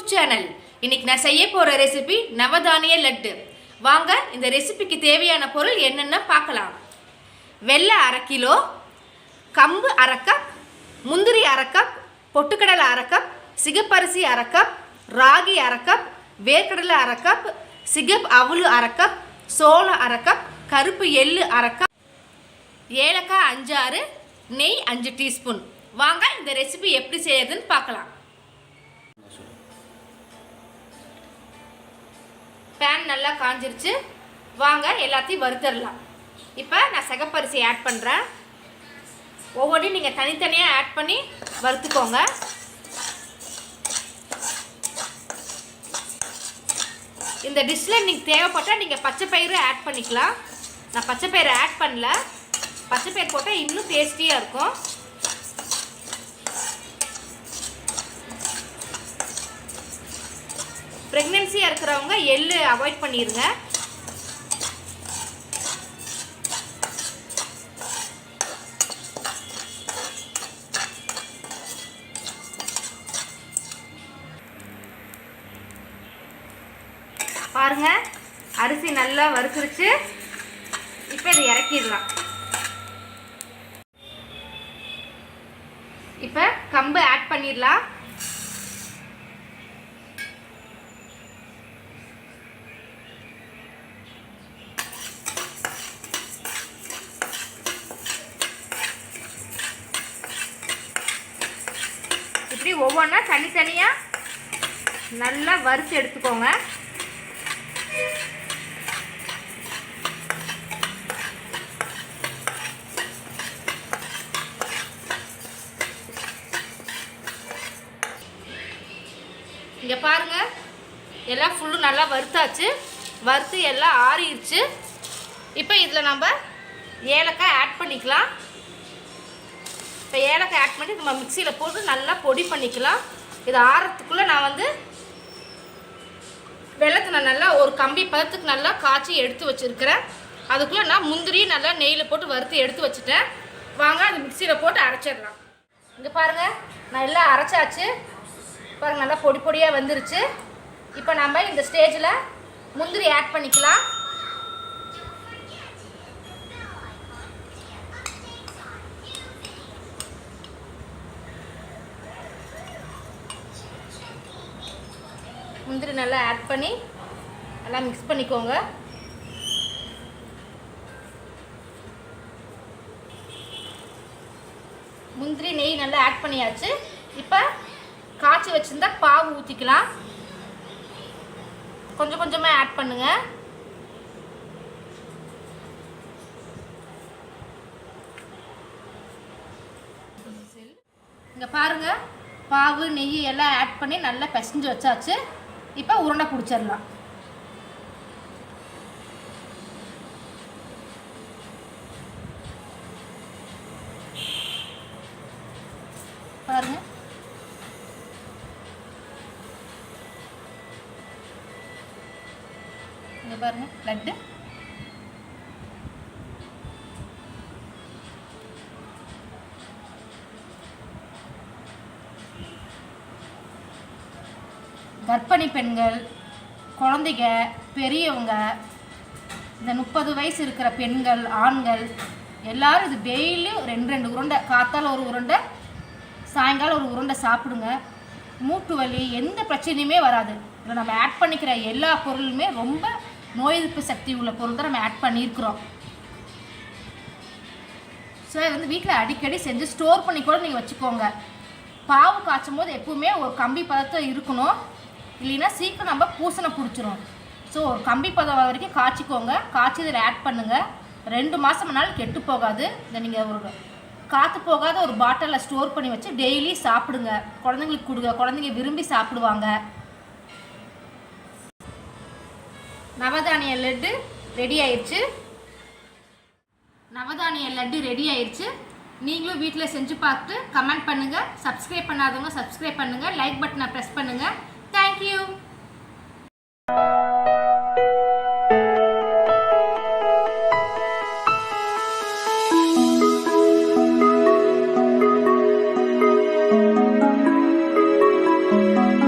Crazy channel. இன்னைக்கு நான் செய்ய போகிற ரெசிபி நவதானிய லட்டு. வாங்க இந்த ரெசிபிக்கு தேவையான பொருள் என்னென்ன பார்க்கலாம். வெள்ளை அரை கிலோ கம்பு அரை கப் முந்திரி அரை கப் பொட்டுக்கடலை அரை கப் சிகப்பரிசி அரை கப் ராகி அரை கப் வேர்க்கடலை அரை கப் சிகப் அவலு அரை கப் சோளம் அரை கப் கருப்பு எள்ளு அரை கப் ஏலக்காய் அஞ்சாறு நெய் அஞ்சு டீஸ்பூன் வாங்க இந்த ரெசிபி எப்படி செய்யறதுன்னு பார்க்கலாம். பேன் நல்லா காஞ்சிருச்சு. வாங்க எல்லாத்தையும் வறுத்தரலாம். இப்போ நான் சிகப்பரிசி ஆட் பண்ணுறேன் ஒவ்வொன்றையும் நீங்கள் தனித்தனியாக ஆட் பண்ணி வறுத்துக்கோங்க. இந்த டிஷ்ஷில் நீங்கள் தேவைப்பட்டால் நீங்கள் பச்சை பயிறு ஆட் பண்ணிக்கலாம். நான் பச்சை பயிறு ஆட் பண்ணல. பச்சை பயிர் போட்டால் இன்னும் டேஸ்டியாக இருக்கும். ப்ரெக்னென்சியாக இருக்கிறவங்க எள்ளு அவாய்ட் பண்ணிடுங்க பாருங்க அரிசி நல்லா வறுத்துருச்சு. இப்போ இதை இறக்கிடலாம். இப்போ கம்பு ஆட் பண்ணிடலாம். இப்படி ஒவ்வொன்றா தனித்தனியாக நல்லா வறுத்து எடுத்துக்கோங்க. இங்கே பாருங்க. எல்லாம் ஃபுல்லும் நல்லா வறுத்தாச்சு. வறுத்து எல்லாம் ஆறிடுச்சு. இப்போ இதில் நம்ம ஏலக்காய் ஆட் பண்ணிக்கலாம். இப்போ ஏலக்காய் ஆட் பண்ணி நம்ம மிக்சியில் போட்டு நல்லா பொடி பண்ணிக்கலாம். இது ஆறத்துக்குள்ளே நான் வந்து வெள்ளத்தை நான் நல்லா ஒரு கம்பி பதத்துக்கு நல்லா காய்ச்சி எடுத்து வச்சுருக்கிறேன். அதுக்குள்ளே நான் முந்திரி நல்லா நெய்யில் போட்டு வறுத்து எடுத்து வச்சுட்டேன். வாங்க அது மிக்சியில் போட்டு அரைச்சிடலாம். இங்கே பாருங்கள் நான் எல்லாம் அரைச்சாச்சு. பாருங்கள் நல்லா பொடி பொடியாக வந்துருச்சு. இப்போ நம்ம இந்த ஸ்டேஜில் முந்திரி ஆட் பண்ணிக்கலாம். முந்திரி நல்லா ஆட் பண்ணி நல்லா மிக்ஸ் பண்ணிக்கோங்க. முந்திரி நெய் நல்லா ஆட் பண்ணியாச்சு. இப்போ காய்ச்சி வச்சுருந்தா பாவு ஊற்றிக்கலாம் கொஞ்சம் கொஞ்சமாக ஆட் பண்ணுங்கள் இங்கே பாருங்க பாவு நெய் எல்லாம் ஆட் பண்ணி நல்லா பிசைஞ்சு வச்சாச்சு. இப்போ உருண்டை பிடிச்சிடலாம். பாருங்க. இங்க பாருங்க லட்டு கர்ப்பிணி பெண்கள் குழந்தைங்க பெரியவங்க இந்த முப்பது வயசு இருக்கிற பெண்கள் ஆண்கள் எல்லாரும் இது டெய்லியும் ரெண்டு ரெண்டு உருண்டை காத்தால் ஒரு உருண்டை சாயங்காலம் ஒரு உருண்டை சாப்பிடுங்க. மூட்டு வலி எந்த பிரச்சனையுமே வராது. இதில் நம்ம ஆட் பண்ணிக்கிற எல்லா பொருளுமே ரொம்ப நோய் எதிர்ப்பு சக்தி உள்ள பொருள் தான் நம்ம ஆட் பண்ணியிருக்கிறோம். ஸோ இது வந்து வீட்டில் அடிக்கடி செஞ்சு ஸ்டோர் பண்ணி கூட நீங்கள் வச்சுக்கோங்க. பாவு காய்ச்சும் போது எப்பவுமே ஒரு கம்பி பதத்தை இருக்கணும். இல்லைன்னா சீக்கிரம் நம்ம பூசணை பிடிச்சிரும். ஸோ ஒரு கம்பி பதம் வரைக்கும் காய்ச்சிக்கோங்க. காய்ச்சி இதில் ஆட் பண்ணுங்கள் ரெண்டு மாதம்னாலும் நாள் கெட்டு போகாது. இதை நீங்கள் ஒரு காற்று போகாத ஒரு பாட்டிலில் ஸ்டோர் பண்ணி வச்சு டெய்லி சாப்பிடுங்க. குழந்தைங்களுக்கு கொடுங்க. குழந்தைங்க விரும்பி சாப்பிடுவாங்க. நவதானிய லட்டு ரெடி ஆயிடுச்சு நவதானிய லட்டு ரெடி ஆயிடுச்சு நீங்களும் வீட்டில் செஞ்சு பார்த்து கமெண்ட் பண்ணுங்கள் சப்ஸ்கிரைப் பண்ணாதவங்க சப்ஸ்கிரைப் பண்ணுங்கள் லைக் பட்டனை ப்ரெஸ் பண்ணுங்கள் Thank you.